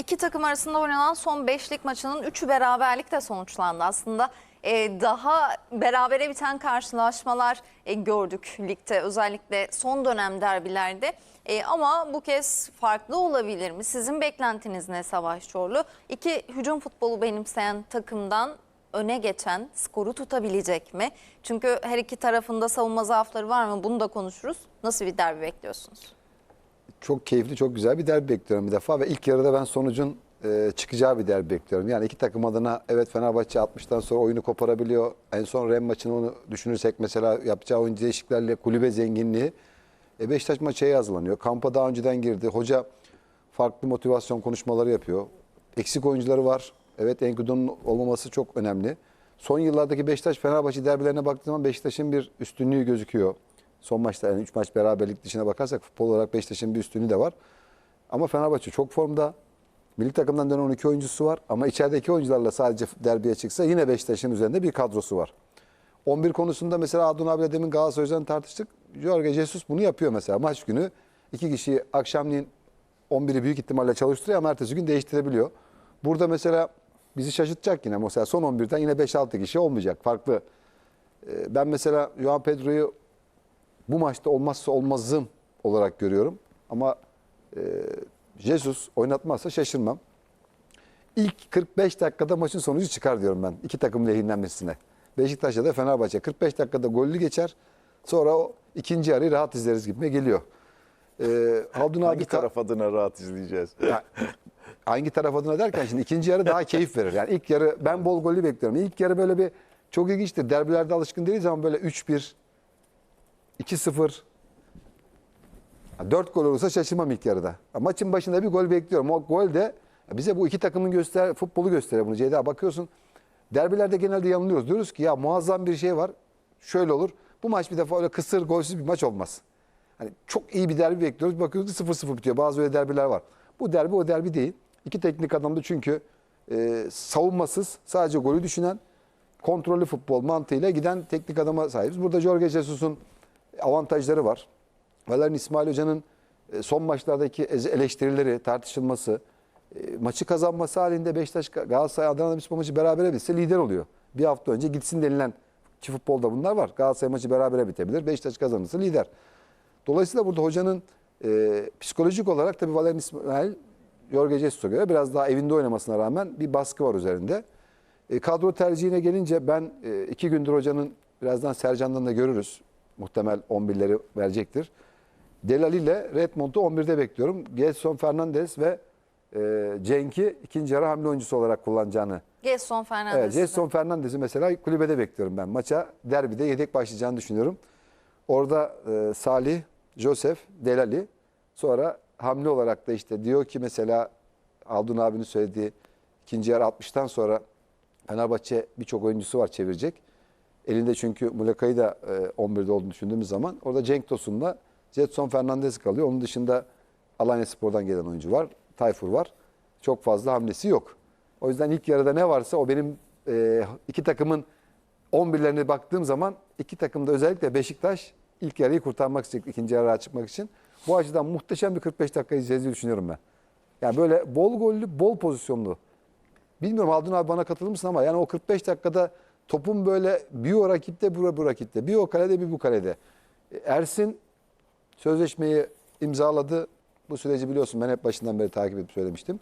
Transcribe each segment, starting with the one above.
İki takım arasında oynanan son beşlik maçının üçü beraberlikle sonuçlandı. Aslında e, daha berabere biten karşılaşmalar e, gördük ligde özellikle son dönem derbilerde. E, ama bu kez farklı olabilir mi? Sizin beklentiniz ne Savaş Çorlu? İki hücum futbolu benimseyen takımdan öne geçen skoru tutabilecek mi? Çünkü her iki tarafında savunma zaafları var mı? Bunu da konuşuruz. Nasıl bir derbi bekliyorsunuz? Çok keyifli, çok güzel bir derbi bekliyorum bir defa ve ilk yarıda ben sonucun e, çıkacağı bir derbi bekliyorum. Yani iki takım adına evet Fenerbahçe 60'tan sonra oyunu koparabiliyor. En son Rem maçını onu düşünürsek mesela yapacağı oyuncu değişikliklerle kulübe zenginliği. E, Beşiktaş maçaya hazırlanıyor. Kampa daha önceden girdi. Hoca farklı motivasyon konuşmaları yapıyor. Eksik oyuncuları var. Evet Enkudu'nun olmaması çok önemli. Son yıllardaki Beşiktaş Fenerbahçe derbilerine baktığım zaman Beşiktaş'ın bir üstünlüğü gözüküyor. Son maçta yani 3 maç beraberlik dışına bakarsak futbol olarak Beşiktaş'ın bir üstünlüğü de var. Ama Fenerbahçe çok formda. Milli takımdan dönen 12 oyuncusu var ama içerideki oyuncularla sadece derbiye çıksa yine Beşiktaş'ın üzerinde bir kadrosu var. 11 konusunda mesela Adun abiyle demin Galatasaray'dan tartıştık. Jorge Jesus bunu yapıyor mesela maç günü. iki kişiyi akşamleyin 11'i büyük ihtimalle çalıştırıyor ama ertesi gün değiştirebiliyor. Burada mesela bizi şaşırtacak yine mesela son 11'den yine 5-6 kişi olmayacak. Farklı. Ee, Ben mesela Joao Pedro'yu bu maçta olmazsa olmazım olarak görüyorum. Ama e, Jesus oynatmazsa şaşırmam. İlk 45 dakikada maçın sonucu çıkar diyorum ben. iki takım lehinlenmesine. Beşiktaş'ta da Fenerbahçe 45 dakikada gollü geçer. Sonra o ikinci yarıyı rahat izleriz gibime geliyor. Ee, Haldun Hangi abi ta- taraf adına rahat izleyeceğiz? ya, hangi taraf adına derken şimdi ikinci yarı daha keyif verir. Yani ilk yarı ben bol gollü bekliyorum. İlk yarı böyle bir çok ilginçtir. Derbilerde alışkın değiliz ama böyle 3-1, 2-0, 4 gol olursa şaşırmam ilk yarıda. Ya Maçın başında bir gol bekliyorum. O gol de bize bu iki takımın göster futbolu gösteriyor bunu Ceyda. Bakıyorsun derbilerde genelde yanılıyoruz. Diyoruz ki ya muazzam bir şey var. Şöyle olur. Bu maç bir defa öyle kısır golsüz bir maç olmaz. Hani çok iyi bir derbi bekliyoruz. Bakıyoruz ki 0-0 bitiyor. Bazı öyle derbiler var. Bu derbi o derbi değil. İki teknik adam da çünkü e, savunmasız sadece golü düşünen kontrollü futbol mantığıyla giden teknik adama sahibiz. Burada Jorge Jesus'un avantajları var. Valerian İsmail Hoca'nın e, son maçlardaki eleştirileri, tartışılması, e, maçı kazanması halinde Beşiktaş Galatasaray Adana Demirspor maçı berabere bitse lider oluyor. Bir hafta önce gitsin denilen çift futbolda bunlar var. Galatasaray maçı berabere bitebilir. Beşiktaş kazanırsa lider. Dolayısıyla burada hocanın e, psikolojik olarak tabii Valerian İsmail Jorge Jesus'a göre biraz daha evinde oynamasına rağmen bir baskı var üzerinde. E, kadro tercihine gelince ben e, iki gündür hocanın birazdan Sercan'dan da görürüz. Muhtemel 11'leri verecektir. Delali ile Redmond'u 11'de bekliyorum. Gelson Fernandez ve e, Cenk'i ikinci yarı hamle oyuncusu olarak kullanacağını. Gelson Fernandez. Evet, Gelson Fernandez'i mesela kulübede bekliyorum ben. Maça derbide yedek başlayacağını düşünüyorum. Orada e, Salih, Josef, Delali. Sonra hamle olarak da işte diyor ki mesela Aldun abinin söylediği ikinci yarı 60'tan sonra Fenerbahçe birçok oyuncusu var çevirecek. Elinde çünkü Muleka'yı da e, 11'de olduğunu düşündüğümüz zaman orada Cenk Tosun'la Jetson Fernandez kalıyor. Onun dışında Alanya Spor'dan gelen oyuncu var. Tayfur var. Çok fazla hamlesi yok. O yüzden ilk yarıda ne varsa o benim e, iki takımın 11'lerine baktığım zaman iki takım da özellikle Beşiktaş ilk yarıyı kurtarmak isteyecek ikinci yarıya çıkmak için. Bu açıdan muhteşem bir 45 dakika izleyeceğiz diye düşünüyorum ben. Yani böyle bol gollü, bol pozisyonlu. Bilmiyorum Haldun abi bana katılır mısın ama yani o 45 dakikada topun böyle bir o rakipte, bu, bu rakipte. Bir o kalede, bir bu kalede. E, Ersin sözleşmeyi imzaladı. Bu süreci biliyorsun ben hep başından beri takip edip söylemiştim.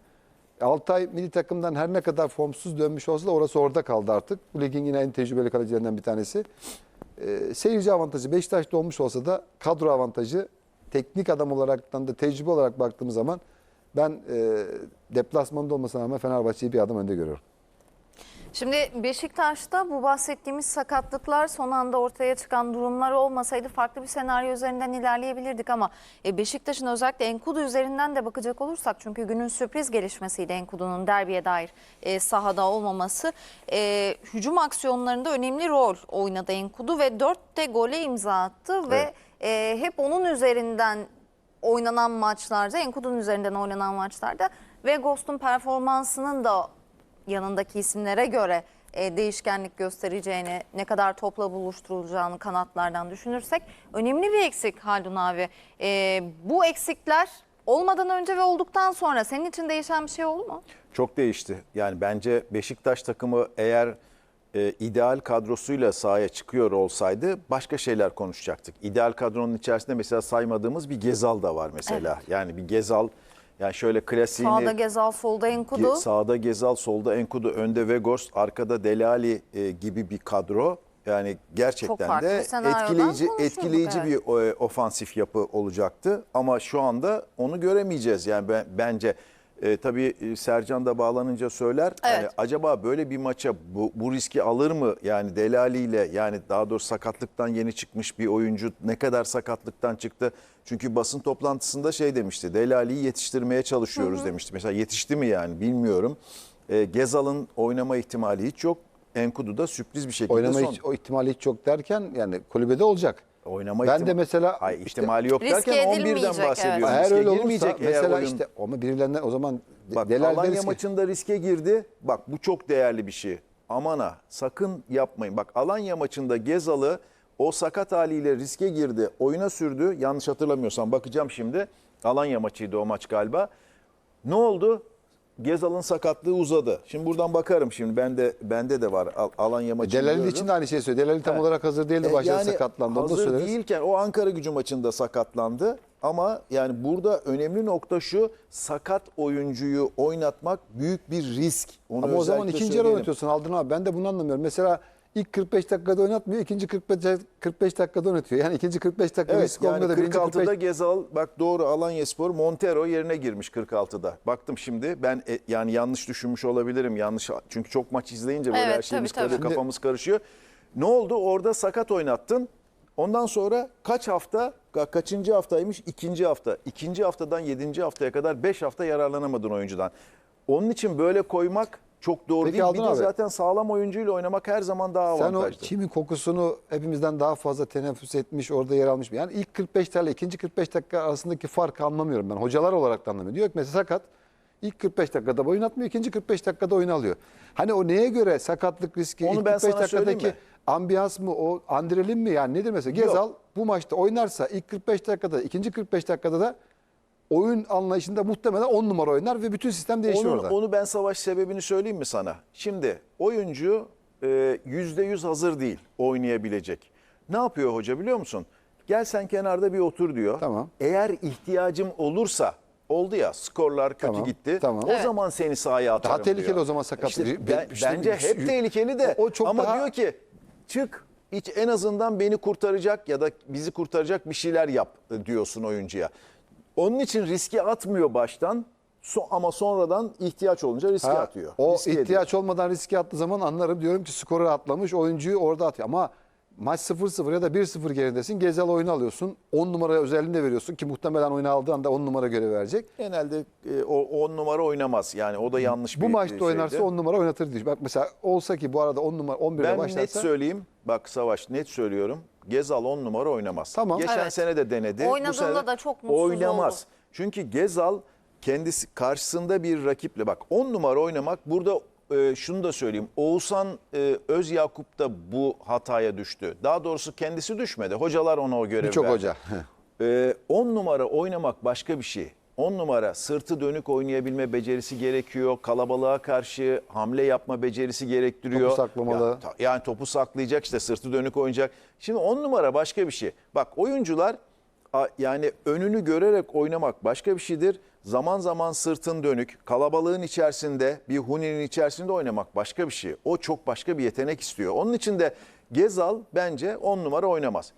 Altay milli takımdan her ne kadar formsuz dönmüş olsa da orası orada kaldı artık. Bu ligin yine en tecrübeli kalecilerinden bir tanesi. Ee, seyirci avantajı Beşiktaş'ta olmuş olsa da kadro avantajı teknik adam olaraktan da tecrübe olarak baktığımız zaman ben e, deplasmanda olmasına rağmen Fenerbahçe'yi bir adım önde görüyorum. Şimdi Beşiktaş'ta bu bahsettiğimiz sakatlıklar son anda ortaya çıkan durumlar olmasaydı farklı bir senaryo üzerinden ilerleyebilirdik ama e, Beşiktaş'ın özellikle Enkudu üzerinden de bakacak olursak çünkü günün sürpriz gelişmesiydi Enkudu'nun derbiye dair e, sahada olmaması. E, hücum aksiyonlarında önemli rol oynadı Enkudu ve 4 de gole imza attı ve e, hep onun üzerinden oynanan maçlarda, Enkudu'nun üzerinden oynanan maçlarda ve Ghost'un performansının da yanındaki isimlere göre e, değişkenlik göstereceğini, ne kadar topla buluşturulacağını kanatlardan düşünürsek önemli bir eksik Haldun abi. E, bu eksikler olmadan önce ve olduktan sonra senin için değişen bir şey oldu mu? Çok değişti. Yani bence Beşiktaş takımı eğer e, ideal kadrosuyla sahaya çıkıyor olsaydı başka şeyler konuşacaktık. İdeal kadronun içerisinde mesela saymadığımız bir Gezal da var mesela. Yani bir Gezal yani şöyle klasiğini Sağda Gezal, solda Enkudu. Sağda Gezal, solda Enkudu, önde Vegors, arkada Delali e, gibi bir kadro. Yani gerçekten de etkileyici etkileyici evet. bir e, ofansif yapı olacaktı. Ama şu anda onu göremeyeceğiz. Yani ben, bence e, tabii e, Sercan da bağlanınca söyler. Evet. Hani acaba böyle bir maça bu, bu riski alır mı? Yani Delali ile yani daha doğrusu sakatlıktan yeni çıkmış bir oyuncu ne kadar sakatlıktan çıktı? Çünkü basın toplantısında şey demişti. Delali'yi yetiştirmeye çalışıyoruz demişti. Mesela yetişti mi yani bilmiyorum. E, Gezal'ın oynama ihtimali hiç yok. Enkudu da sürpriz bir şekilde Oynama son. hiç, o ihtimali hiç yok derken yani kulübede olacak. Oynama Ben ihtim- de mesela Hayır, işte- ihtimali yok Riske derken 11'den edilmeyecek, bahsediyorum. evet. Eğer Riske öyle olursa girmeyecek eğer mesela oyun- işte ama birilerinden o zaman Bak Delal Alanya deriz ki- maçında riske girdi. Bak bu çok değerli bir şey. Aman ha sakın yapmayın. Bak Alanya maçında Gezalı o sakat haliyle riske girdi. Oyuna sürdü. Yanlış hatırlamıyorsam bakacağım şimdi. Alanya maçıydı o maç galiba. Ne oldu? Gezal'ın sakatlığı uzadı. Şimdi buradan bakarım şimdi. Bende bende de var Al- Alanya maçını. Delali için de aynı şeyi söylüyor. Delali tam Evet. olarak hazır değildi. E, Başta yani sakatlandı. Onu da hazır söyleriz. değilken o Ankara gücü maçında sakatlandı. Ama yani burada önemli nokta şu sakat oyuncuyu oynatmak büyük bir risk. Onu Ama o zaman ikinci yarı oynatıyorsun Aldın abi. Ben de bunu anlamıyorum. Mesela ilk 45 dakikada oynatmıyor. ikinci 45, 45 dakikada oynatıyor. Yani ikinci 45 dakika Evet risk yani olmuyor da birinci 46'da 45 Gezal bak doğru Alanyaspor Montero yerine girmiş 46'da. Baktım şimdi ben e, yani yanlış düşünmüş olabilirim. Yanlış çünkü çok maç izleyince böyle Evet, her şeyimiz tabii, tabii. karı- kafamız karışıyor. Ne oldu? Orada sakat oynattın. Ondan sonra kaç hafta, ka- kaçıncı haftaymış? İkinci hafta. İkinci haftadan yedinci haftaya kadar beş hafta yararlanamadın oyuncudan. Onun için böyle koymak çok doğru Peki değil. Bir Aldın de abi. zaten sağlam oyuncuyla oynamak her zaman daha Sen o avantajlı. çimin kokusunu hepimizden daha fazla teneffüs etmiş, orada yer almış. Yani ilk 45 ile ikinci 45 dakika arasındaki farkı anlamıyorum ben. Hocalar olarak da anlamıyorum. Diyor ki mesela sakat. ilk 45 dakikada oynatmıyor, ikinci 45 dakikada oyun alıyor. Hani o neye göre sakatlık riski, Onu ilk ben 45 sana söyleyeyim dakikadaki mi? ambiyans mı, o adrenalin mi yani nedir mesela? Yok. Gezal bu maçta oynarsa ilk 45 dakikada, ikinci 45 dakikada da oyun anlayışında muhtemelen 10 numara oynar ve bütün sistem değişir Onu, orada. onu ben savaş sebebini söyleyeyim mi sana? Şimdi oyuncu e, yüzde yüz hazır değil oynayabilecek. Ne yapıyor hoca biliyor musun? Gel sen kenarda bir otur diyor. Tamam. Eğer ihtiyacım olursa oldu ya skorlar kötü Tamam, gitti. tamam. O Evet. zaman seni sahaya atarım Daha tehlikeli diyor. o zaman sakat. İşte Bir- ben- işte bence bir- hep tehlikeli de O- o çok ama daha- diyor ki çık hiç en azından beni kurtaracak ya da bizi kurtaracak bir şeyler yap diyorsun oyuncuya. Onun için riske atmıyor baştan so- ama sonradan ihtiyaç olunca riske Ha, atıyor. O Riske ediyor. ihtiyaç olmadan riske attığı zaman anlarım. Diyorum ki skoru atlamış, oyuncuyu orada atıyor. Ama maç 0-0 ya da 1-0 geridesin. Gezel oyunu alıyorsun. 10 numara özelliğini de veriyorsun ki muhtemelen oyunu aldığı anda 10 numara görev verecek. Genelde e, o 10 numara oynamaz. Yani o da yanlış bir Bu maçta şeydi. oynarsa 10 numara oynatır diyor. Bak mesela olsa ki bu arada 10 numara 11'e Ben başlarsa net söyleyeyim. Bak Savaş net söylüyorum. Gezal 10 numara oynamaz. Tamam. Geçen Evet. sene de denedi. Oynadığında sene da çok mutsuz Oynamaz. oldu. Çünkü Gezal kendisi karşısında bir rakiple bak 10 numara oynamak burada e, şunu da söyleyeyim. Oğuzhan e, Özyakup da bu hataya düştü. Daha doğrusu kendisi düşmedi. Hocalar ona o görevi birçok verdi. hoca. Ee, 10 numara oynamak başka bir şey. 10 numara sırtı dönük oynayabilme becerisi gerekiyor. Kalabalığa karşı hamle yapma becerisi gerektiriyor. Topu saklamalı. Ya, ta- yani topu saklayacak işte sırtı dönük oynayacak. Şimdi 10 numara başka bir şey. Bak oyuncular yani önünü görerek oynamak başka bir şeydir. Zaman zaman sırtın dönük, kalabalığın içerisinde, bir huninin içerisinde oynamak başka bir şey. O çok başka bir yetenek istiyor. Onun için de Gezal bence 10 numara oynamaz.